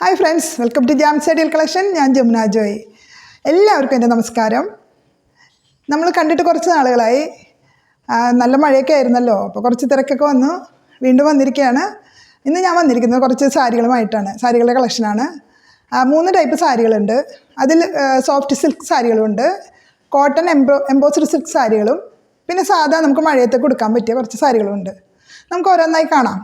Hi friends welcome to jam സൈഡിൽ collection ഞാൻ ജമുന ജോയ്. എല്ലാവർക്കും എന്റെ നമസ്കാരം. നമ്മൾ കണ്ടിട്ട് കുറച്ച് നാളുകളായി. നല്ല മഴയൊക്കെ ആയിരുന്നല്ലോ. അപ്പോൾ കുറച്ച് തിരക്കൊക്കെ വന്നു. വീണ്ടും വന്നിരിക്കുകയാണ്. ഇന്ന് ഞാൻ വന്നിരിക്കുന്നത് കുറച്ച് സാരികളുമായിട്ടാണ്. സാരികളുടെ കളക്ഷനാണ് മൂന്ന് ടൈപ്പ് സാരികളുണ്ട്. അതിൽ സോഫ്റ്റ് സിൽക്ക് സാരികളുണ്ട്. കോട്ടൺ എംബ്രോ എംബോസ്ഡ് സിൽക്ക് സാരികളും. പിന്നെ സാധാ നമുക്ക് മഴയത്തേക്ക് കൊടുക്കാൻ പറ്റിയ കുറച്ച് സാരികളുമുണ്ട് നമുക്ക് ഓരോന്നായി കാണാം.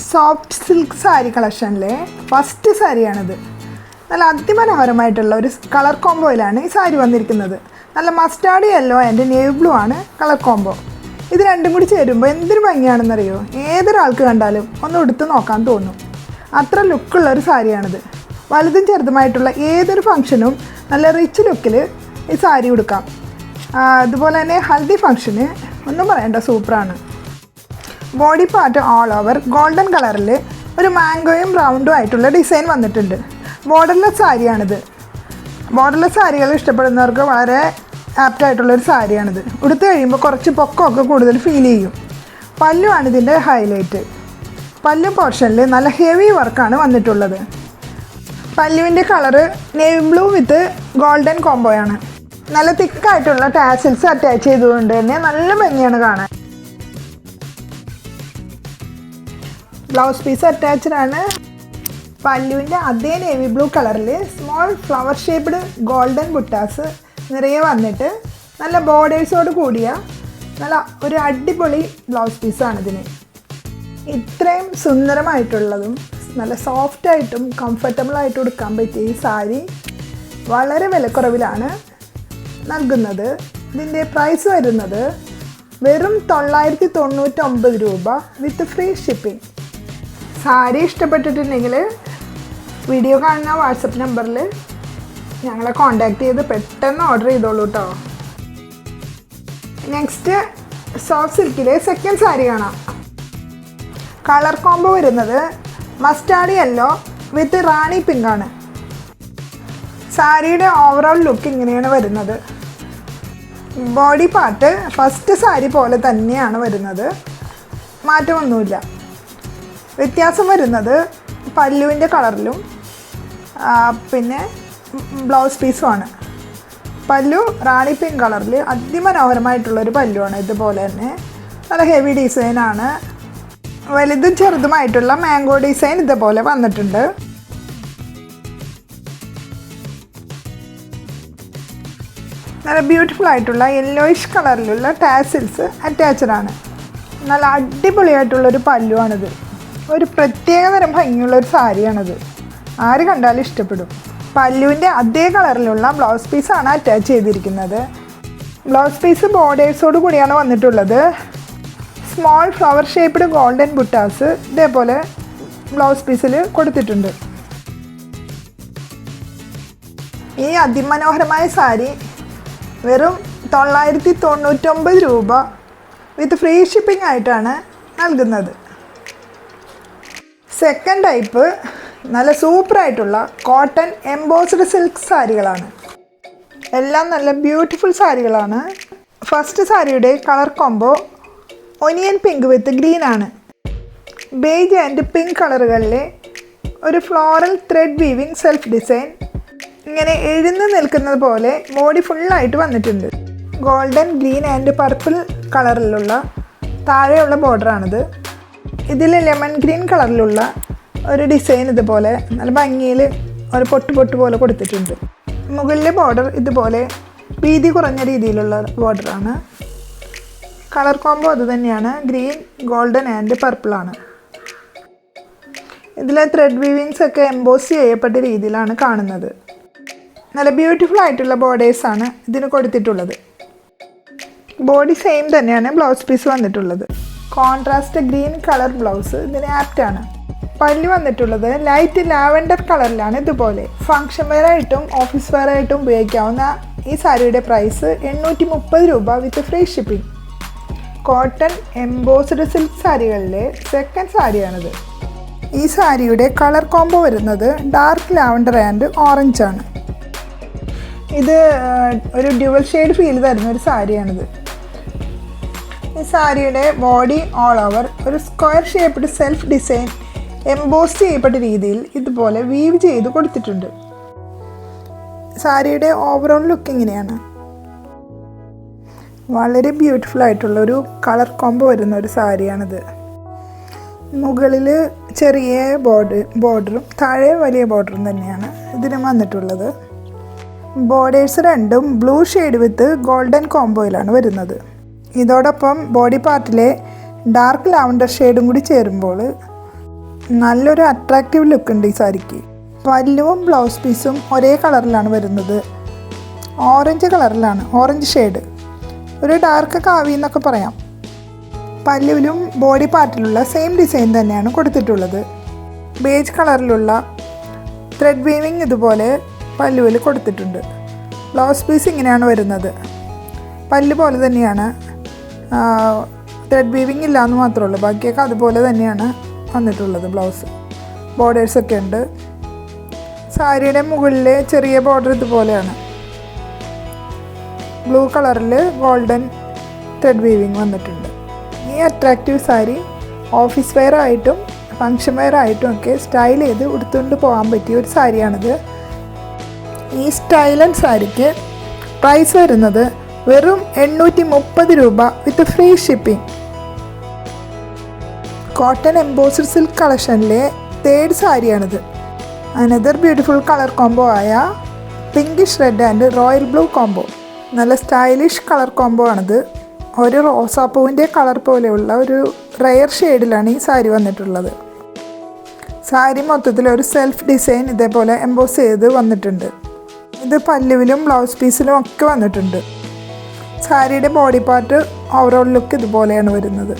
സോഫ്റ്റ് സിൽക്ക് സാരി കളക്ഷനിലെ ഫസ്റ്റ് സാരിയാണിത്. നല്ല അതിമനോഹരമായിട്ടുള്ള ഒരു കളർ കോംബോയിലാണ് ഈ സാരി വന്നിരിക്കുന്നത്. നല്ല mustard yellow and navy blue ആണ് കളർ കോംബോ ഇത് രണ്ടും കൂടി ചേരുമ്പോൾ എന്തൊരു ഭംഗിയാണെന്നറിയോ? ഏതൊരാൾക്ക് കണ്ടാലും ഒന്ന് എടുത്ത് നോക്കാൻ തോന്നും. അത്ര ലുക്കുള്ള ഒരു സാരിയാണിത്. വലുതും ചെറുതുമായിട്ടുള്ള ഏതൊരു ഫംഗ്ഷനും നല്ല റിച്ച് ലുക്കിൽ ഈ സാരി ഉടുക്കാം. അതുപോലെ തന്നെ ഹൽദി ഫംഗ്ഷന് ഒന്നും പറയണ്ട സൂപ്പറാണ് body part all over golden കളറിൽ ഒരു മാംഗോയും റൗണ്ടും ആയിട്ടുള്ള ഡിസൈൻ വന്നിട്ടുണ്ട്. ബോർഡർലെസ് സാരിയാണിത്. ബോർഡർലെസ് സാരികൾ ഇഷ്ടപ്പെടുന്നവർക്ക് വളരെ ആപ്റ്റ് ആയിട്ടുള്ളൊരു സാരിയാണിത്. ഉടുത്ത് കഴിയുമ്പോൾ കുറച്ച് പൊക്കമൊക്കെ കൂടുതൽ ഫീൽ ചെയ്യും. പല്ലുമാണ് ഇതിന്റെ ഹൈലൈറ്റ് പല്ലു പോർഷനിൽ നല്ല ഹെവി വർക്കാണ് വന്നിട്ടുള്ളത്. പല്ലുവിന്റെ colour navy blue with golden കോംബോയാണ് നല്ല തിക്കായിട്ടുള്ള ടാസിൽസ് അറ്റാച്ച് ചെയ്തുകൊണ്ട് തന്നെ നല്ല ഭംഗിയാണ് കാണാൻ. ബ്ലൗസ് പീസ് അറ്റാച്ച്ഡ് ആണ് പല്ലുവിന്റെ അതേ നേവി ബ്ലൂ കളറിൽ സ്മോൾ ഫ്ലവർ ഷേപ്ഡ് ഗോൾഡൻ ബുട്ടാസ് നിറയെ വന്നിട്ട് നല്ല ബോർഡേഴ്സോട് കൂടിയ നല്ല ഒരു അടിപൊളി ബ്ലൗസ് പീസാണ് ഇതിന്. ഇത്രയും സുന്ദരമായിട്ടുള്ളതും നല്ല സോഫ്റ്റ് ആയിട്ടും കംഫർട്ടബിൾ ആയിട്ട് എടുക്കാൻ പറ്റിയ ഈ സാരി വളരെ വിലക്കുറവിലാണ് നൽകുന്നത്. ഇതിന്റെ പ്രൈസ് വരുന്നത് വെറും തൊള്ളായിരത്തി തൊണ്ണൂറ്റൊമ്പത് രൂപ വിത്ത് ഫ്രീ ഷിപ്പിംഗ് സാരി ഇഷ്ടപ്പെട്ടിട്ടുണ്ടെങ്കിൽ വീഡിയോ കാണുന്ന വാട്സപ്പ് നമ്പറിൽ ഞങ്ങളെ കോണ്ടാക്ട് ചെയ്ത് പെട്ടെന്ന് ഓർഡർ ചെയ്തോളൂ കേട്ടോ നെക്സ്റ്റ് സോഫ്റ്റ് സിൽക്കിലെ സെക്കൻഡ് സാരി കാണാം. കളർ കോംബോ വരുന്നത് mustard yellow with rani pink ആണ്. സാരിയുടെ ഓവറോൾ ലുക്ക് ഇങ്ങനെയാണ് വരുന്നത്. ബോഡി പാർട്ട് ഫസ്റ്റ് സാരി പോലെ തന്നെയാണ് വരുന്നത്. മാറ്റമൊന്നുമില്ല. വ്യത്യാസം വരുന്നത് പല്ലുവിന്റെ കളറിലും പിന്നെ ബ്ലൗസ് പീസുമാണ്. പല്ലു റാണി പിങ്ക് കളറിൽ അതിമനോഹരമായിട്ടുള്ളൊരു പല്ലുവാണ് ഇതുപോലെ തന്നെ. നല്ല ഹെവി ഡിസൈനാണ് വലുതും ചെറുതുമായിട്ടുള്ള മാംഗോ ഡിസൈൻ ഇതുപോലെ വന്നിട്ടുണ്ട്. നല്ല ബ്യൂട്ടിഫുൾ ആയിട്ടുള്ള യെല്ലോയിഷ് കളറിലുള്ള ടാസിൽസ് അറ്റാച്ച്ഡ് ആണ്. നല്ല അടിപൊളിയായിട്ടുള്ളൊരു പല്ലുവാണിത്. ഒരു പ്രത്യേക തരം ഭംഗിയുള്ള ഒരു സാരിയാണത്. ആര് കണ്ടാലും ഇഷ്ടപ്പെടും. പല്ലുവിന്റെ അതേ കളറിലുള്ള ബ്ലൗസ് പീസാണ് അറ്റാച്ച് ചെയ്തിരിക്കുന്നത്. ബ്ലൗസ് പീസ് ബോർഡേഴ്സോട് കൂടിയാണ് വന്നിട്ടുള്ളത്. സ്മോൾ ഫ്ലവർ ഷേപ്പ്ഡ് ഗോൾഡൻ ബുട്ടാസ് ഇതേപോലെ ബ്ലൗസ് പീസിൽ കൊടുത്തിട്ടുണ്ട്. ഈ അതിമനോഹരമായ സാരി വെറും തൊള്ളായിരത്തി തൊണ്ണൂറ്റൊമ്പത് രൂപ വിത്ത് ഫ്രീ ഷിപ്പിംഗ് ആയിട്ടാണ് നൽകുന്നത്. സെക്കൻഡ് ടൈപ്പ് നല്ല സൂപ്പറായിട്ടുള്ള കോട്ടൺ എംബോസ്ഡ് സിൽക്ക് സാരികളാണ്. എല്ലാം നല്ല ബ്യൂട്ടിഫുൾ സാരികളാണ്. ഫസ്റ്റ് സാരിയുടെ colour combo onion pink with green ആണ്. ബേജ് ആൻഡ് പിങ്ക് കളറുകളിലെ ഒരു floral thread weaving self design ഇങ്ങനെ എഴുന്ന് നിൽക്കുന്നത് പോലെ ബോഡി ഫുള്ളായിട്ട് വന്നിട്ടുണ്ട്. ഗോൾഡൻ ഗ്രീൻ ആൻഡ് പർപ്പിൾ കളറിലുള്ള താഴെയുള്ള ബോർഡറാണിത് ഇതിൽ ലെമൺ ഗ്രീൻ കളറിലുള്ള ഒരു ഡിസൈൻ ഇതുപോലെ നല്ല ഭംഗിയിൽ ഒരു പൊട്ട് പൊട്ട് പോലെ കൊടുത്തിട്ടുണ്ട്. മുകളിലെ ബോർഡർ ഇതുപോലെ വീതി കുറഞ്ഞ രീതിയിലുള്ള ബോർഡറാണ് കളർ കോംബോ അത് തന്നെയാണ്. ഗ്രീൻ ഗോൾഡൻ ആൻഡ് പർപ്പിളാണ് ഇതിലെ ത്രെഡ് വീവിങ്സ് ഒക്കെ എംബോസ് ചെയ്യപ്പെട്ട രീതിയിലാണ് കാണുന്നത്. നല്ല ബ്യൂട്ടിഫുൾ ആയിട്ടുള്ള ബോർഡേഴ്സാണ് ഇതിന് കൊടുത്തിട്ടുള്ളത്. ബോഡി സെയിം തന്നെയാണ് ബ്ലൗസ് പീസ് വന്നിട്ടുള്ളത്. കോൺട്രാസ്റ്റ് ഗ്രീൻ കളർ ബ്ലൗസ് ഇതിന് ആപ്റ്റാണ്. പല്ലി വന്നിട്ടുള്ളത് ലൈറ്റ് ലാവൻഡർ കളറിലാണ് ഇതുപോലെ. ഫങ്ഷൻ വെയർ ആയിട്ടും ഓഫീസ് വെയർ ആയിട്ടും ഉപയോഗിക്കാവുന്ന ഈ സാരിയുടെ പ്രൈസ് എണ്ണൂറ്റി മുപ്പത് രൂപ with free shipping. Cotton embossed silk സാരികളിലെ second സാരിയാണിത്. ഈ സാരിയുടെ കളർ കോംബോ വരുന്നത് ഡാർക്ക് ലാവൻഡർ ആൻഡ് ഓറഞ്ച് ആണ്. ഇത് ഒരു ഡ്യുവൽ ഷെയ്ഡ് ഫീൽ തരുന്ന ഒരു സാരിയാണിത്. ഈ സാരിയുടെ ബോഡി ഓൾ ഓവർ ഒരു square shaped self design emboss ചെയ്യപ്പെട്ട രീതിയിൽ ഇതുപോലെ വീവ് ചെയ്ത് കൊടുത്തിട്ടുണ്ട്. സാരിയുടെ ഓവറോൾ ലുക്ക് ഇങ്ങനെയാണ് വളരെ ബ്യൂട്ടിഫുൾ ആയിട്ടുള്ള ഒരു കളർ കോംബോ വരുന്ന ഒരു സാരിയാണിത്. മുകളിൽ ചെറിയ ബോർഡർ ബോർഡറും താഴെ വലിയ ബോർഡറും തന്നെയാണ് ഇതിന് വന്നിട്ടുള്ളത്. ബോർഡേഴ്സ് രണ്ടും ബ്ലൂ ഷെയ്ഡ് വിത്ത് ഗോൾഡൻ കോംബോയിലാണ് വരുന്നത്. ഇതോടൊപ്പം ബോഡി പാർട്ടിലെ ഡാർക്ക് ലാവണ്ടർ ഷെയ്ഡും കൂടി ചേരുമ്പോൾ നല്ലൊരു അട്രാക്റ്റീവ് ലുക്ക് ഉണ്ട് ഈ സാരിക്ക്. പല്ലുവും ബ്ലൗസ് പീസും ഒരേ കളറിലാണ് വരുന്നത്. ഓറഞ്ച് കളറിലാണ് ഓറഞ്ച് ഷെയ്ഡ് ഒരു ഡാർക്ക് കാവി എന്നൊക്കെ പറയാം. പല്ലുവിലും ബോഡി പാർട്ടിലുള്ള സെയിം ഡിസൈൻ തന്നെയാണ് കൊടുത്തിട്ടുള്ളത്. ബേജ് കളറിലുള്ള ത്രെഡ് വീവിങ് ഇതുപോലെ പല്ലുവിൽ കൊടുത്തിട്ടുണ്ട്. ബ്ലൗസ് പീസ് ഇങ്ങനെയാണ് വരുന്നത്. പല്ല് പോലെ തന്നെയാണ് ത്രെഡ് വീവിങ് ഇല്ല എന്ന് മാത്രമേ ഉള്ളൂ. ബാക്കിയൊക്കെ അതുപോലെ തന്നെയാണ് വന്നിട്ടുള്ളത് ബ്ലൗസ് ബോർഡേഴ്സൊക്കെ ഉണ്ട്. സാരിയുടെ മുകളിൽ ചെറിയ ബോർഡർ ഇതുപോലെയാണ്. ബ്ലൂ കളറിൽ ഗോൾഡൻ ത്രെഡ് വീവിങ് വന്നിട്ടുണ്ട്. ഈ അട്രാക്റ്റീവ് സാരി ഓഫീസ് വെയർ ആയിട്ടും ഫങ്ഷൻ വെയർ ആയിട്ടും ഒക്കെ സ്റ്റൈൽ ചെയ്ത് ഉടുത്തുകൊണ്ട് പോകാൻ പറ്റിയ ഒരു സാരിയാണിത്. ഈ സ്റ്റൈലൻ സാരിക്ക് പ്രൈസ് വരുന്നത് വെറും എണ്ണൂറ്റി മുപ്പത് രൂപ with free shipping cotton embossed silk കളക്ഷനിലെ third സാരിയാണിത്. അനദർ ബ്യൂട്ടിഫുൾ കളർ കോംബോ ആയ pinkish red and royal blue combo നല്ല സ്റ്റൈലിഷ് കളർ കോംബോ ആണിത്. ഒരു റോസാപ്പൂവിന്റെ കളർ പോലെയുള്ള ഒരു റയർ ഷെയ്ഡിലാണ് ഈ സാരി വന്നിട്ടുള്ളത്. സാരി മൊത്തത്തിൽ ഒരു സെൽഫ് ഡിസൈൻ ഇതേപോലെ എംബോസ് ചെയ്ത് വന്നിട്ടുണ്ട്. ഇത് പല്ലുവിലും ബ്ലൗസ് പീസിലും ഒക്കെ വന്നിട്ടുണ്ട്. സാരിയുടെ ബോഡി പാർട്ട് ഓവറോൾ ലുക്ക് ഇതുപോലെയാണ് വരുന്നത്.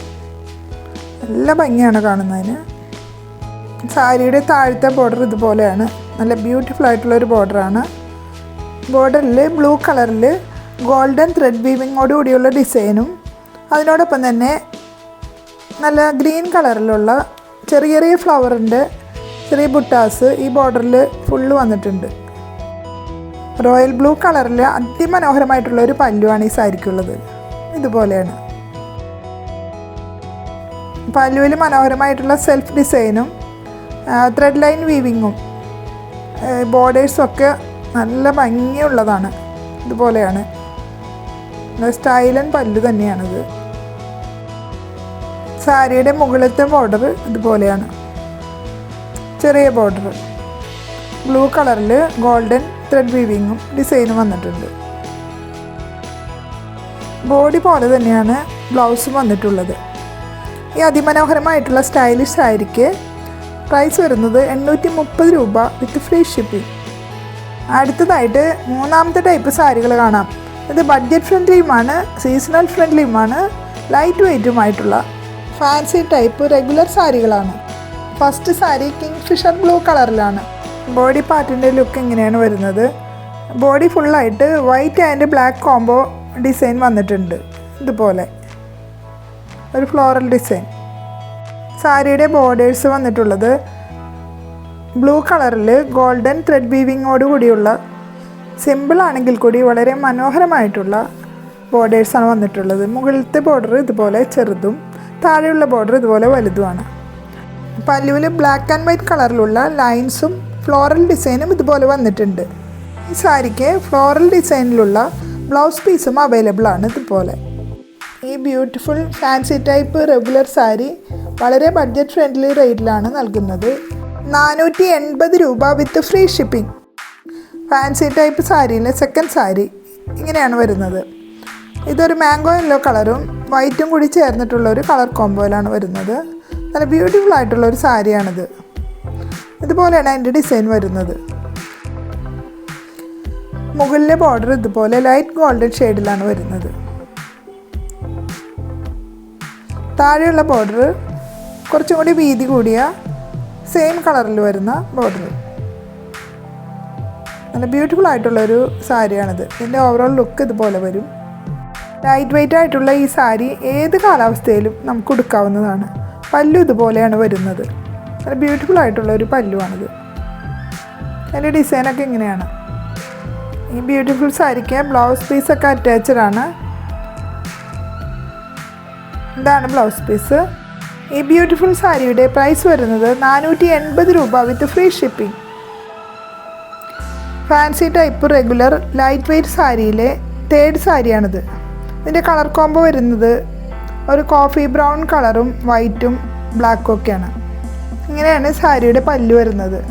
നല്ല ഭംഗിയാണ് കാണുന്നതിന്. സാരിയുടെ താഴത്തെ ബോർഡർ ഇതുപോലെയാണ്. നല്ല ബ്യൂട്ടിഫുൾ ആയിട്ടുള്ള ഒരു ബോർഡറാണ് ബോർഡറിൽ ബ്ലൂ കളറിൽ ഗോൾഡൻ ത്രെഡ് വീവിങ്ങോട് കൂടിയുള്ള ഡിസൈനും അതിനോടൊപ്പം തന്നെ നല്ല ഗ്രീൻ കളറിലുള്ള ചെറിയ ചെറിയ ഫ്ലവറിന്റെ ചെറിയ ബുട്ടാസ് ഈ ബോർഡറിൽ ഫുള്ള് വന്നിട്ടുണ്ട്. റോയൽ ബ്ലൂ കളറിൽ അതിമനോഹരമായിട്ടുള്ള ഒരു പല്ലുവാണ് ഈ സാരിക്കുള്ളത് ഇതുപോലെയാണ്. പല്ലുവിൽ മനോഹരമായിട്ടുള്ള സെൽഫ് ഡിസൈനും ത്രെഡ് ലൈൻ വീവിങ്ങും ബോർഡേഴ്സും ഒക്കെ നല്ല ഭംഗിയുള്ളതാണ്. ഇതുപോലെയാണ്. സ്റ്റൈലൻ പല്ലു തന്നെയാണിത്. സാരിയുടെ മുകളിലത്തെ ബോർഡർ ഇതുപോലെയാണ്. ചെറിയ ബോർഡർ ബ്ലൂ കളറിൽ ഗോൾഡൻ ത്രെഡ് വീവിങ്ങും ഡിസൈനും വന്നിട്ടുണ്ട്. ബോഡി പോലെ തന്നെയാണ് ബ്ലൗസും വന്നിട്ടുള്ളത്. ഈ അതിമനോഹരമായിട്ടുള്ള സ്റ്റൈലിഷ് സാരിക്ക് പ്രൈസ് വരുന്നത് എണ്ണൂറ്റി മുപ്പത് രൂപ വിത്ത് ഫ്രീ ഷിപ്പിംഗ് അടുത്തതായിട്ട് മൂന്നാമത്തെ ടൈപ്പ് സാരികൾ കാണാം. ഇത് ബഡ്ജറ്റ് ഫ്രണ്ട്ലിയുമാണ് സീസണൽ ഫ്രണ്ട്ലിയുമാണ് ലൈറ്റ് വെയ്റ്റുമായിട്ടുള്ള ഫാൻസി ടൈപ്പ് റെഗുലർ സാരികളാണ്. First sari kingfisher blue കളറിലാണ് ബോഡി പാർട്ടിന്റെ ലുക്ക് എങ്ങനെയാണ് വരുന്നത്? ബോഡി ഫുള്ളായിട്ട് white and black combo design വന്നിട്ടുണ്ട്. ഇതുപോലെ. ഒരു ഫ്ലോറൽ ഡിസൈൻ. സാരിയുടെ ബോർഡേഴ്സ് വന്നിട്ടുള്ളത്. ബ്ലൂ കളറിൽ ഗോൾഡൻ ത്രെഡ് വീവിങ്ങോട് കൂടിയുള്ള സിമ്പിൾ ആണെങ്കിൽ കൂടി വളരെ മനോഹരമായിട്ടുള്ള ബോർഡേഴ്സാണ് വന്നിട്ടുള്ളത്. മുകളിലത്തെ ബോർഡർ ഇതുപോലെ ചെറുതും താഴെയുള്ള ബോർഡർ ഇതുപോലെ വലുതുമാണ്. പല്ലുവിൽ ബ്ലാക്ക് ആൻഡ് വൈറ്റ് കളറിലുള്ള ലൈൻസും ഫ്ലോറൽ ഡിസൈനും ഇതുപോലെ വന്നിട്ടുണ്ട്. ഈ സാരിക്ക് ഫ്ലോറൽ ഡിസൈനിലുള്ള ബ്ലൗസ് പീസും അവൈലബിൾ ആണ് ഇതുപോലെ. ഈ beautiful fancy type regular sari വളരെ ബഡ്ജറ്റ് ഫ്രണ്ട്ലി റേറ്റിലാണ് നൽകുന്നത്. നാനൂറ്റി എൺപത് രൂപ with free shipping fancy type സാരിയിലെ second sari ഇങ്ങനെയാണ് വരുന്നത്. ഇതൊരു മാംഗോ യെല്ലോ കളറും വൈറ്റും കൂടി ചേർന്നിട്ടുള്ള ഒരു കളർ കോംബോയിലാണ് വരുന്നത്. നല്ല ബ്യൂട്ടിഫുൾ ആയിട്ടുള്ള ഒരു സാരിയാണിത്. ഇതുപോലെയാണ് അതിന്റെ ഡിസൈൻ വരുന്നത്. മുകളിലെ ബോർഡർ ഇതുപോലെ ലൈറ്റ് ഗോൾഡൻ ഷെയ്ഡിലാണ് വരുന്നത്. താഴെയുള്ള ബോർഡർ കുറച്ചും കൂടി വീതി കൂടിയ സെയിം കളറിൽ വരുന്ന ബോർഡർ നല്ല ബ്യൂട്ടിഫുൾ ആയിട്ടുള്ളൊരു സാരിയാണിത്. ഇതിന്റെ ഓവറോൾ ലുക്ക് ഇതുപോലെ വരും. ലൈറ്റ് വെയിറ്റ് ആയിട്ടുള്ള ഈ സാരി ഏത് കാലാവസ്ഥയിലും നമുക്ക് ഉടുക്കാവുന്നതാണ്. പല്ലു ഇതുപോലെയാണ് വരുന്നത്. നല്ല ബ്യൂട്ടിഫുൾ ആയിട്ടുള്ള ഒരു പല്ലുവാണിത്. അതിന്റെ ഡിസൈനൊക്കെ ഇങ്ങനെയാണ്. ഈ ബ്യൂട്ടിഫുൾ സാരിക്ക് ബ്ലൗസ് പീസൊക്കെ അറ്റാച്ച്ഡ് ആണ്. ഇതാണ് ബ്ലൗസ് പീസ് ഈ ബ്യൂട്ടിഫുൾ സാരിയുടെ പ്രൈസ് വരുന്നത് നാനൂറ്റി എൺപത് രൂപ with free shipping fancy type regular light weight സാരിയിലെ third സാരിയാണിത് ഇതിന്റെ കളർ കോംബോ വരുന്നത് ഒരു കോഫി ബ്രൗൺ കളറും വൈറ്റും ബ്ലാക്കും ഒക്കെയാണ്. ഇങ്ങനെയാണ് സാരിയുടെ പല്ല് വരുന്നത്.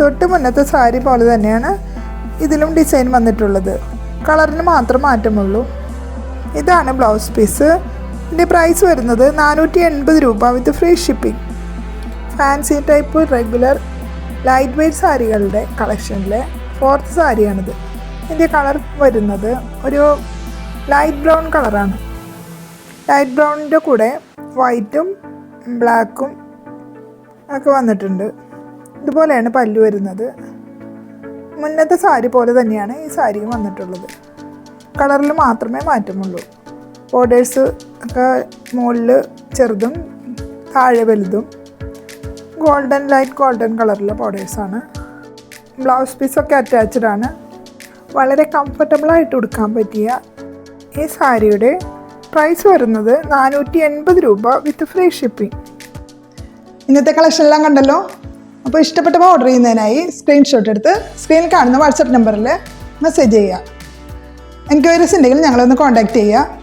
തൊട്ട് മുന്നത്തെ സാരി പോലെ തന്നെയാണ് ഇതിലും ഡിസൈൻ വന്നിട്ടുള്ളത്. കളറിന് മാത്രം മാറ്റമുള്ളൂ. ഇതാണ് ബ്ലൗസ് പീസ്. ഇതിന്റെ പ്രൈസ് വരുന്നത് നാനൂറ്റി എൺപത് രൂപ with free shipping fancy type regular light weight സാരികളുടെ കളക്ഷനിലെ ഫോർത്ത് സാരിയാണിത്. ഇതിന്റെ കളർ വരുന്നത് ഒരു ലൈറ്റ് ബ്രൗൺ കളറാണ് ലൈറ്റ് ബ്രൗണിന്റെ കൂടെ വൈറ്റും ബ്ലാക്കും ഒക്കെ വന്നിട്ടുണ്ട്. ഇതുപോലെയാണ് പല്ലു വരുന്നത്. മുന്നത്തെ സാരി പോലെ തന്നെയാണ് ഈ സാരിയും വന്നിട്ടുള്ളത്. കളറിൽ മാത്രമേ മാറ്റമുള്ളൂ. ബോർഡേഴ്സ് ഒക്കെ മുകളിൽ ചെറുതും താഴെ വലുതും. ഗോൾഡൻ ലൈറ്റ് ഗോൾഡൻ കളറിലെ ബോർഡേഴ്സാണ് ബ്ലൗസ് പീസൊക്കെ അറ്റാച്ച്ഡ് ആണ്. വളരെ കംഫർട്ടബിളായിട്ട് ഉടുക്കാൻ പറ്റിയ ഈ സാരിയുടെ പ്രൈസ് വരുന്നത് നാനൂറ്റി എൺപത് രൂപ വിത്ത് ഫ്രീ ഷിപ്പിംഗ് ഇന്നത്തെ കളക്ഷൻ എല്ലാം കണ്ടല്ലോ? അപ്പോൾ ഇഷ്ടപ്പെട്ടപ്പോൾ ഓർഡർ ചെയ്യുന്നതിനായി സ്ക്രീൻഷോട്ട് എടുത്ത് സ്ക്രീനിൽ കാണുന്ന വാട്സപ്പ് നമ്പറിൽ മെസ്സേജ് ചെയ്യുക. എൻക്വയറീസ് ഉണ്ടെങ്കിൽ ഞങ്ങളൊന്ന് കോൺടാക്റ്റ് ചെയ്യുക.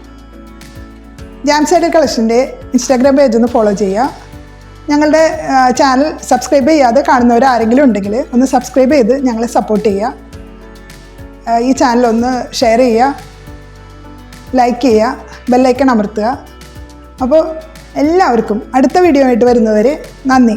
ജാം സൈഡ് കളക്ഷന്റെ ഇൻസ്റ്റാഗ്രാം പേജ് ഒന്ന് ഫോളോ ചെയ്യുക. ഞങ്ങളുടെ ചാനൽ സബ്സ്ക്രൈബ് ചെയ്യാതെ കാണുന്നവർ ആരെങ്കിലും ഉണ്ടെങ്കിൽ ഒന്ന് സബ്സ്ക്രൈബ് ചെയ്ത് ഞങ്ങളെ സപ്പോർട്ട് ചെയ്യുക. ഈ ചാനൽ ഒന്ന് ഷെയർ ചെയ്യുക. ലൈക്ക് ചെയ്യുക. ബെല്ലൈക്കൺ അമർത്തുക. അപ്പോൾ എല്ലാവർക്കും അടുത്ത വീഡിയോ ആയിട്ട് വരുന്നവരെ നന്ദി.